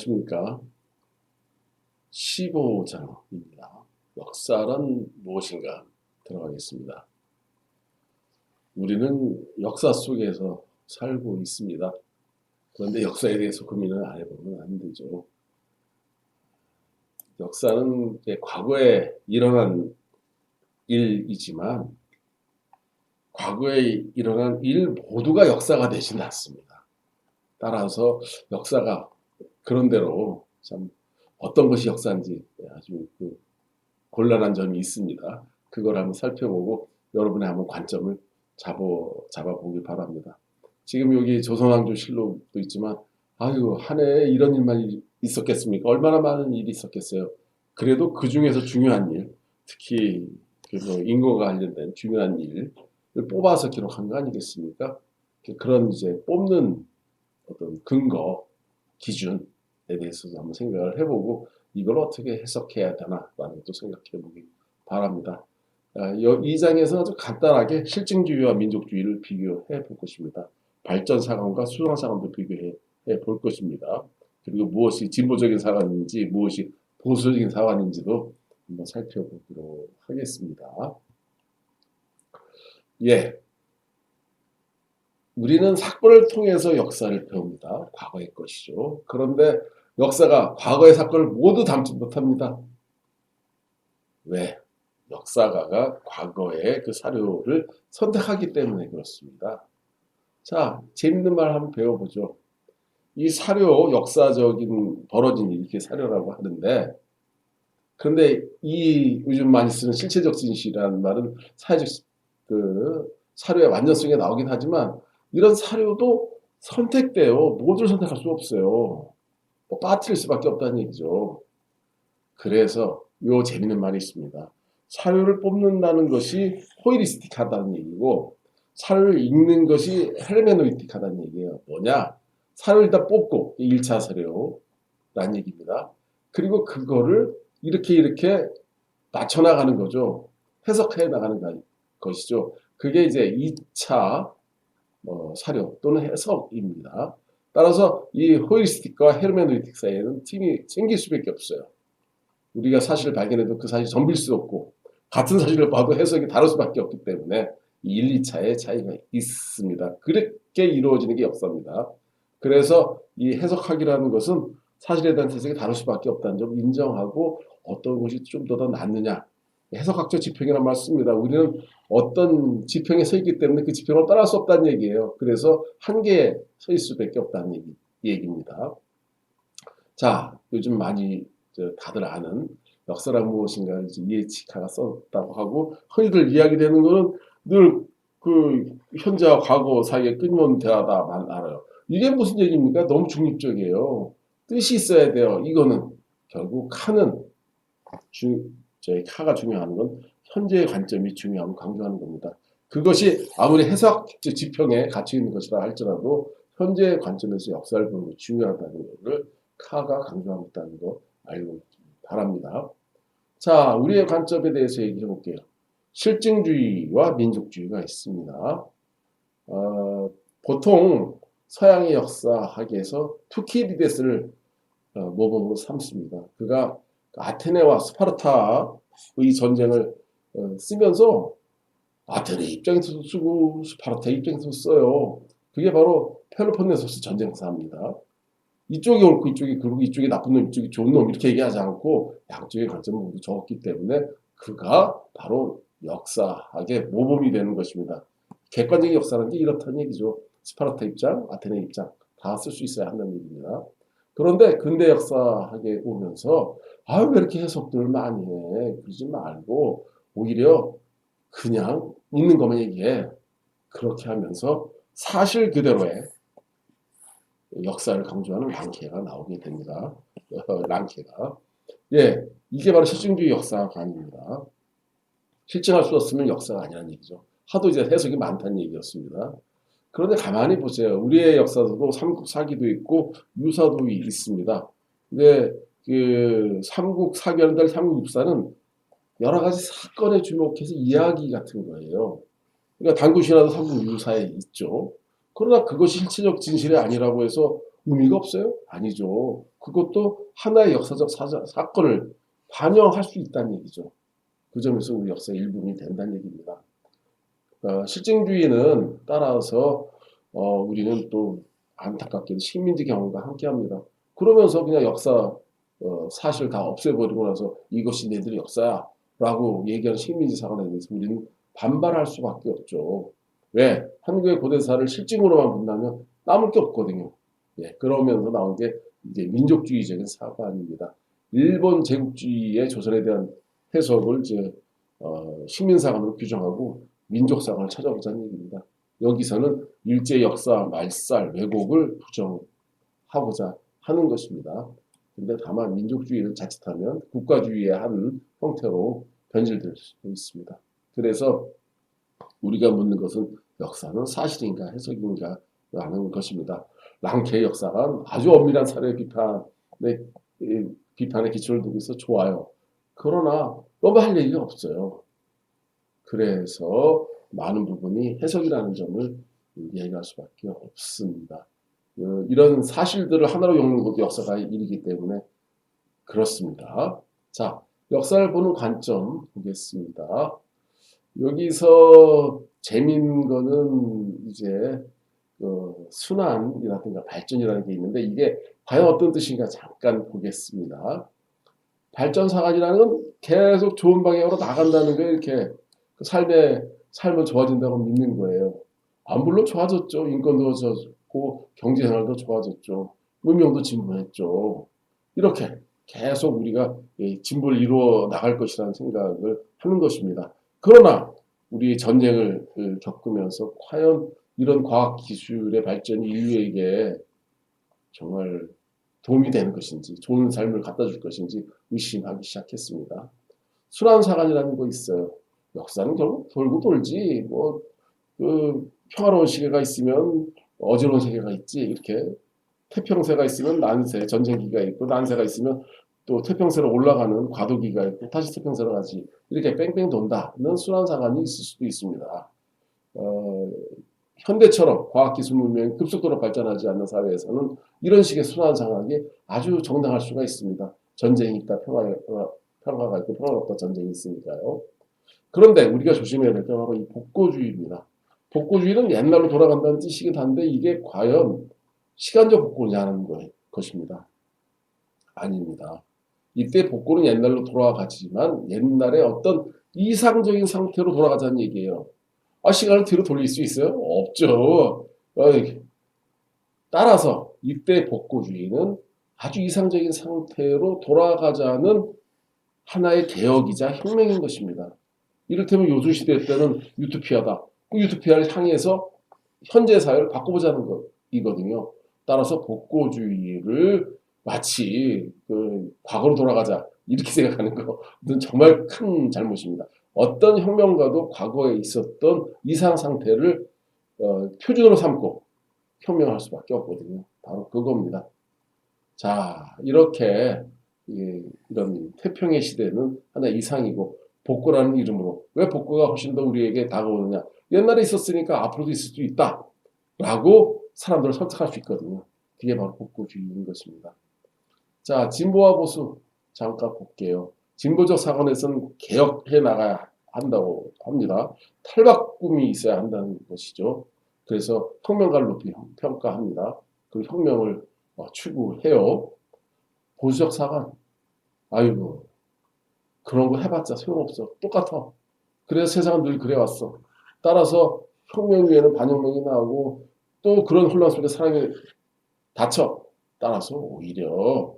안녕하십니까. 15장입니다. 역사란 무엇인가 들어가겠습니다. 우리는 역사 속에서 살고 있습니다. 그런데 역사에 대해서 고민을 안 해보면 안 되죠. 역사는 과거에 일어난 일이지만 과거에 일어난 일 모두가 역사가 되지는 않습니다. 따라서 역사가 그런 대로 참 어떤 것이 역사인지 아주 그 곤란한 점이 있습니다. 그걸 한번 살펴보고 여러분의 한번 관점을 잡어 잡아보길 바랍니다. 지금 여기 조선왕조 실록도 있지만 아유 한 해에 이런 일만 이- 있었겠습니까? 얼마나 많은 일이 있었겠어요. 그래도 그 중에서 중요한 일, 특히 그뭐 인거가 관련된 중요한 일을 뽑아서 기록한 거 아니겠습니까? 그런 이제 뽑는 어떤 근거, 기준에 대해서도 한번 생각을 해보고 이걸 어떻게 해석해야 되나라는 것도 생각해 보기 바랍니다. 아, 여- 이 장에서 아주 간단하게 실증주의와 민족주의를 비교해 볼 것입니다. 발전 사관과 수정 사관도 비교해 볼 것입니다. 그리고 무엇이 진보적인 사관인지 무엇이 보수적인 사관인지도 한번 살펴보도록 하겠습니다. 예. 우리는 사건을 통해서 역사를 배웁니다. 과거의 것이죠. 그런데 역사가 과거의 사건을 모두 담지 못합니다. 왜? 역사가가 과거의 그 사료를 선택하기 때문에 그렇습니다. 자, 재밌는 말 한번 배워보죠. 이 사료, 역사적인 벌어진 일, 이렇게 사료라고 하는데, 그런데 이 요즘 많이 쓰는 실체적 진실이라는 말은 사회적 그 사료의 완전성에 나오긴 하지만 이런 사료도 선택돼요. 모두를 선택할 수 없어요. 뭐 빠뜨릴 수밖에 없다는 얘기죠. 그래서 요 재밌는 말이 있습니다. 사료를 뽑는다는 것이 호이리스틱하다는 얘기고 사료를 읽는 것이 헬메노이틱하다는 얘기예요. 뭐냐? 사료를 일단 뽑고 1차 사료라는 얘기입니다. 그리고 그거를 이렇게 이렇게 맞춰 나가는 거죠. 해석해 나가는 거- 것이죠. 그게 이제 2차 어, 사료 또는 해석입니다. 따라서 이 호이리스틱과 헤르메노이틱 사이에는 팀이 생길 수밖에 없어요. 우리가 사실을 발견해도 그 사실이 전빌 수 없고 같은 사실을 봐도 해석이 다를 수밖에 없기 때문에 이 1, 2차의 차이가 있습니다. 그렇게 이루어지는 게 역사입니다. 그래서 이 해석학이라는 것은 사실에 대한 해석이 다를 수밖에 없다는 점 인정하고 어떤 것이 좀 더 더 낫느냐 해석학적 지평이라는 말 씁니다. 우리는 어떤 지평에 서 있기 때문에 그 지평을 떠날 수 없다는 얘기예요. 그래서 한계에 서 있을 수밖에 없다는 얘기, 얘기입니다. 자, 요즘 많이 저 다들 아는 역사란 무엇인가 이제 이에치카가 썼다고 하고 흔히들 이야기되는 거는 늘 그 현재와 과거 사이에 끊임없는 대화다만 알아요. 이게 무슨 얘기입니까? 너무 중립적이에요. 뜻이 있어야 돼요. 이거는 결국 카는 주, 저희 카가 중요한 건 현재의 관점이 중요함을 강조하는 겁니다. 그것이 아무리 해석 지평에 갇혀 있는 것이라 할지라도 현재의 관점에서 역사를 보는 게 중요하다는 것을 카가 강조하고 있다는 거 알고 바랍니다. 자, 우리의 관점에 대해서 얘기해 볼게요. 실증주의와 민족주의가 있습니다. 어, 보통 서양의 역사학에서 투키디데스를 어, 모범으로 삼습니다. 그가 아테네와 스파르타의 전쟁을 어, 쓰면서 아테네 입장에서도 쓰고 스파르타 입장에서도 써요. 그게 바로 펠로폰네소스 전쟁사입니다. 이쪽이 옳고 이쪽이 그르고 이쪽이 나쁜 놈 이쪽이 좋은 놈 이렇게 얘기하지 않고 양쪽의 관점을 모두 적었기 때문에 그가 바로 역사학의 모범이 되는 것입니다. 객관적인 역사라는 게 이렇다는 얘기죠. 스파르타 입장, 아테네 입장 다 쓸 수 있어야 한다는 얘기입니다. 그런데 근대 역사학에 오면서 아유 왜 이렇게 해석들을 많이 해 그러지 말고 오히려 그냥 있는 것만 얘기해 그렇게 하면서 사실 그대로의 역사를 강조하는 랑케가 나오게 됩니다. 어, 랑케가 예 이게 바로 실증주의 역사가 아닙니다. 실증할 수 없으면 역사가 아니라는 얘기죠. 하도 이제 해석이 많다는 얘기였습니다. 그런데 가만히 보세요. 우리의 역사도 삼국 사기도 있고 유사도 있습니다. 근데 그 삼국 사기하는 삼국 육사는 여러 가지 사건에 주목해서 이야기 같은 거예요. 그러니까 당구 신화도 삼국 유사에 있죠. 그러나 그것이 실체적 진실이 아니라고 해서 의미가 없어요? 아니죠. 그것도 하나의 역사적 사, 사건을 반영할 수 있다는 얘기죠. 그 점에서 우리 역사의 일부분이 된다는 얘기입니다. 어, 실증주의는 따라서 어, 우리는 또 안타깝게도 식민지 경험과 함께합니다. 그러면서 그냥 역사 어, 사실 다 없애버리고 나서 이것이 내들의 역사야 라고 얘기하는 식민지 사관에 대해서 우리는 반발할 수밖에 없죠. 왜? 한국의 고대사를 실증으로만 본다면 남을 게 없거든요. 예, 그러면서 나온 게 이제 민족주의적인 사관입니다. 일본 제국주의의 조선에 대한 해석을 이제 어, 식민사관으로 규정하고 민족사관을 찾아보자는 얘기입니다. 여기서는 일제 역사 말살 왜곡을 부정하고자 하는 것입니다. 근데 다만 민족주의를 자칫하면 국가주의의 한 형태로 변질될 수도 있습니다. 그래서 우리가 묻는 것은 역사는 사실인가 해석인가 라는 것입니다. 랑케 역사가 아주 엄밀한 사회 비판의 비판의 기초를 두고 있어 좋아요. 그러나 너무 할 얘기가 없어요. 그래서 많은 부분이 해석이라는 점을 얘기할 수밖에 없습니다. 어, 이런 사실들을 하나로 엮는 것도 역사가 일이기 때문에 그렇습니다. 자, 역사를 보는 관점 보겠습니다. 여기서 재미있는 거는 이제 그 순환이라든가 발전이라는 게 있는데 이게 과연 어떤 뜻인가 잠깐 보겠습니다. 발전 사관이라는 건 계속 좋은 방향으로 나간다는 거 이렇게 그 삶의 삶은 좋아진다고 믿는 거예요. 아, 물론 좋아졌죠. 인권도 좋아졌고 경제 생활도 좋아졌죠. 문명도 진보했죠. 이렇게 계속 우리가 진보를 이루어 나갈 것이라는 생각을 하는 것입니다. 그러나 우리 전쟁을 겪으면서 과연 이런 과학 기술의 발전이 인류에게 정말 도움이 되는 것인지 좋은 삶을 갖다 줄 것인지 의심하기 시작했습니다. 순환사관이라는 거 있어요. 역사는 결국 돌고 돌지 뭐 그 평화로운 시계가 있으면 어지러운 세계가 있지 이렇게 태평세가 있으면 난세 전쟁기가 있고 난세가 있으면 또 태평세로 올라가는 과도기가 있고 다시 태평세로 가지 이렇게 뺑뺑 돈다는 순환상관이 있을 수도 있습니다. 어, 현대처럼 과학기술 문명이 급속도로 발전하지 않는 사회에서는 이런 식의 순환 상황이 아주 정당할 수가 있습니다. 전쟁이 있다 평화, 평화가 있고 평화가 없다 전쟁이 있으니까요. 그런데 우리가 조심해야 될게 바로 이 복고주의입니다. 복고주의는 옛날로 돌아간다는 뜻이긴 한데 이게 과연 시간적 복고냐는 것입니다. 아닙니다. 이때 복고는 옛날로 돌아가지만 옛날에 어떤 이상적인 상태로 돌아가자는 얘기예요. 아, 시간을 뒤로 돌릴 수 있어요? 없죠. 따라서 이때 복고주의는 아주 이상적인 상태로 돌아가자는 하나의 개혁이자 혁명인 것입니다. 이를테면 요술시대 때는 유토피아다. 그 유토피아를 향해서 현재 사회를 바꿔보자는 것이거든요. 따라서 복고주의를 마치 그 과거로 돌아가자 이렇게 생각하는 것은 정말 큰 잘못입니다. 어떤 혁명가도 과거에 있었던 이상 상태를 어, 표준으로 삼고 혁명할 수밖에 없거든요. 바로 그겁니다. 자, 이렇게 예, 이런 태평의 시대는 하나 이상이고 복고라는 이름으로 왜 복고가 훨씬 더 우리에게 다가오느냐? 옛날에 있었으니까 앞으로도 있을 수 있다. 라고 사람들을 설득할 수 있거든요. 그게 바로 복고주의인 것입니다. 자, 진보와 보수 잠깐 볼게요. 진보적 사관에서는 개혁해 나가야 한다고 합니다. 탈바꿈이 있어야 한다는 것이죠. 그래서 혁명가를 높이 평가합니다. 그 혁명을 어, 추구해요. 보수적 사관, 아이고 그런 거 해봤자 소용없어. 똑같아. 그래서 세상은 늘 그래왔어. 따라서 혁명 위에는 반혁명이 나오고 또 그런 혼란 속에 사람이 다쳐. 따라서 오히려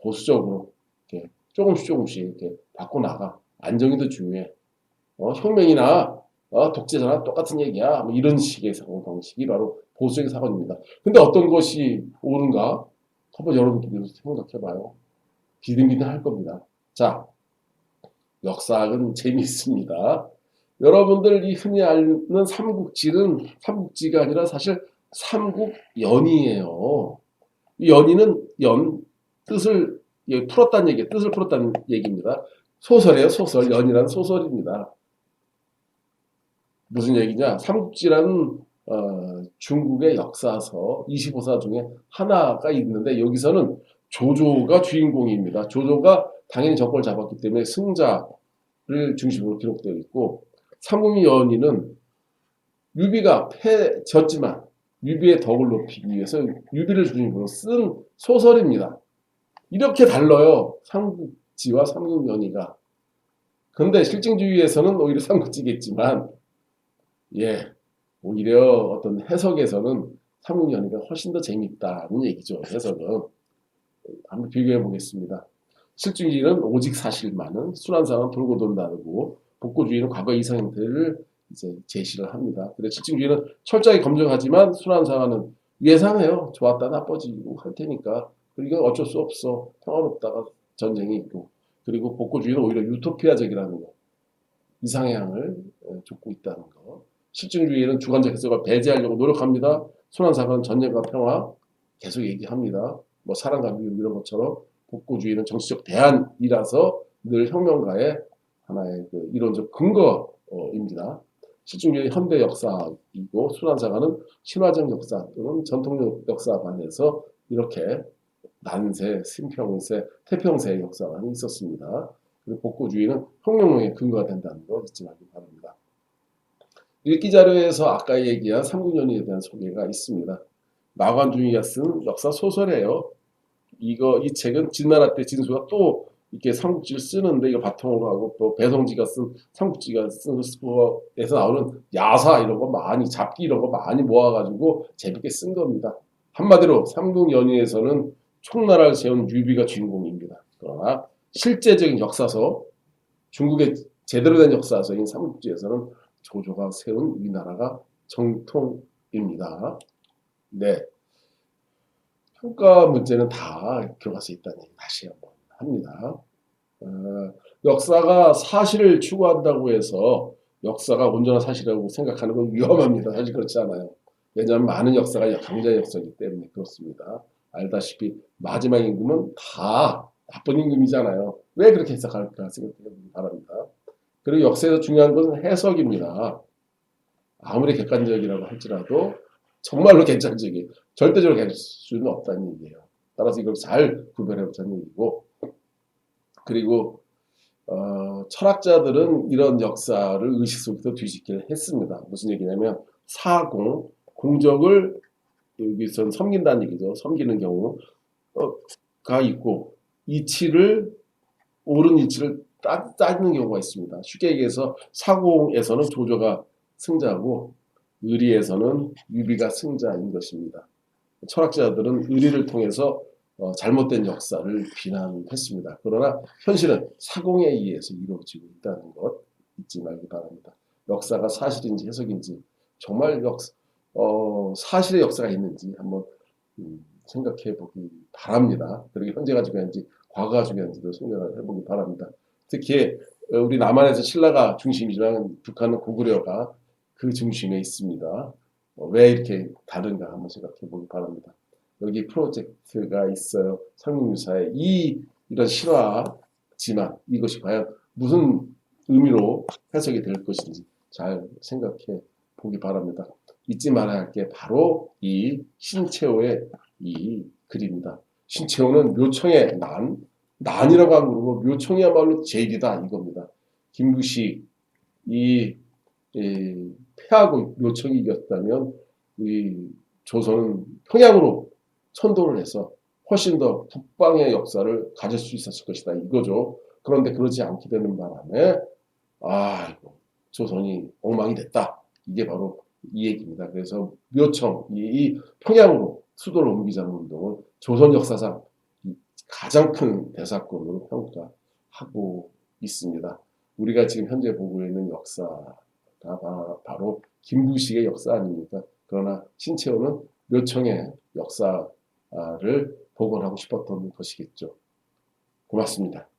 보수적으로 이렇게 조금씩 조금씩 이렇게 바꿔 나가. 안정이 더 중요해. 어, 혁명이나 어, 독재자나 똑같은 얘기야. 뭐 이런 식의 사고 방식이 바로 보수적인 사관입니다. 근데 어떤 것이 옳은가? 한번 여러분들이 생각해봐요. 비등비등 할 겁니다. 자, 역사학은 재미있습니다. 여러분들 이 흔히 아는 삼국지는 삼국지가 아니라 사실 삼국연이에요. 이 연이는 연 뜻을 풀었다는 얘기, 뜻을 풀었다는 얘기입니다. 소설이에요, 소설. 연이라는 소설입니다. 무슨 얘기냐? 삼국지라는 어, 중국의 역사서 25사 중에 하나가 있는데 여기서는 조조가 주인공입니다. 조조가 당연히 정권을 잡았기 때문에 승자를 중심으로 기록되어 있고 삼국리 연의는 유비가 패졌지만 유비의 덕을 높이기 위해서 유비를 중심으로 쓴 소설입니다. 이렇게 달라요. 삼국지와 삼국연의가. 근데 실증주의에서는 오히려 삼국지겠지만 예 오히려 어떤 해석에서는 삼국연의가 훨씬 더 재밌다는 얘기죠. 해석은 한번 비교해 보겠습니다. 실증주의는 오직 사실만은 순환상은 돌고 돈다고 복고주의는 과거 이상 형태를 이제 제시를 합니다. 그래서 실증주의는 철저하게 검증하지만 순환상은 예상해요. 좋았다 나빠지고 할 테니까. 그리고 어쩔 수 없어. 평화롭다가 전쟁이 있고. 그리고 복고주의는 오히려 유토피아적이라는 거. 이상향을 어, 쫓고 있다는 거. 실증주의는 주관적 해석을 배제하려고 노력합니다. 순환상은 전쟁과 평화 계속 얘기합니다. 뭐 사랑과 미움 이런 것처럼 복고주의는 정치적 대안이라서 늘 혁명가의 하나의 그 이론적 근거입니다. 실증주의 현대 역사이고 순환사가는 신화적 역사 또는 전통적 역사관에서 이렇게 난세, 신평세, 태평세의 역사관이 있었습니다. 그리고 복고주의는 혁명론의 근거가 된다는 거 잊지 말기 바랍니다. 읽기 자료에서 아까 얘기한 삼국연의에 대한 소개가 있습니다. 마관중이가 쓴 역사 소설이에요. 이거 이 책은 진나라 때 진수가 또 이렇게 삼국지를 쓰는데 이거 바탕으로 하고 또 배성지가 쓴 삼국지가 쓴 스포에서 나오는 야사 이런 거 많이 잡기 이런 거 많이 모아가지고 재밌게 쓴 겁니다. 한마디로 삼국연의에서는 총나라를 세운 유비가 주인공입니다. 그러나 실제적인 역사서 중국의 제대로 된 역사서인 삼국지에서는 조조가 세운 우리나라가 정통입니다. 네. 평가 문제는 다 교과서에 있다는 얘기 다시 한번 합니다. 어, 역사가 사실을 추구한다고 해서 역사가 온전한 사실이라고 생각하는 건 위험합니다. 사실 그렇지 않아요. 왜냐하면 많은 역사가 강자 역사이기 때문에 그렇습니다. 알다시피 마지막 임금은 다 나쁜 임금이잖아요. 왜 그렇게 해석할까 생각해 보기 바랍니다. 그리고 역사에서 중요한 것은 해석입니다. 아무리 객관적이라고 할지라도 정말로 객관적이 절대적으로 될 수는 없다는 얘기예요. 따라서 이걸 잘 구별해 보자는 얘기고 그리고 어, 철학자들은 이런 역사를 의식 속에서 뒤집기를 했습니다. 무슨 얘기냐면 사공, 공적을 여기선 섬긴다는 얘기죠. 섬기는 경우가 있고 이치를 옳은 이치를 따, 따는 경우가 있습니다. 쉽게 얘기해서 사공에서는 조조가 승자고 의리에서는 유비가 승자인 것입니다. 철학자들은 의리를 통해서 어, 잘못된 역사를 비난했습니다. 그러나 현실은 사공에 의해서 이루어지고 있다는 것 잊지 말기 바랍니다. 역사가 사실인지 해석인지 정말 역, 어, 사실의 역사가 있는지 한번 음, 생각해 보기 바랍니다. 그리고 현재가 중요한지 과거가 중요한지도 생각을 해보기 바랍니다. 특히 어, 우리 남한에서 신라가 중심이지만 북한은 고구려가 그 중심에 있습니다. 어, 왜 이렇게 다른가 한번 생각해 보기 바랍니다. 여기 프로젝트가 있어요. 상륙유사에 이 이런 실화지만 이것이 과연 무슨 의미로 해석이 될 것인지 잘 생각해 보기 바랍니다. 잊지 말아야 할 게 바로 이 신채호의 이 글입니다. 신채호는 묘청의 난, 난이라고 하는 거고 묘청이야말로 제일이다 이겁니다. 김구식 이, 이 패하고 묘청이 이겼다면 이 조선은 평양으로 선도를 해서 훨씬 더 북방의 역사를 가질 수 있었을 것이다 이거죠. 그런데 그러지 않게 되는 바람에 아 조선이 엉망이 됐다. 이게 바로 이 얘기입니다. 그래서 묘청 이, 이 평양으로 수도를 옮기자는 운동을 조선 역사상 가장 큰 대사건으로 평가하고 있습니다. 우리가 지금 현재 보고 있는 역사가 바로 김부식의 역사 아닙니까? 그러나 신채호는 묘청의 역사를 복원하고 싶었던 것이겠죠. 고맙습니다.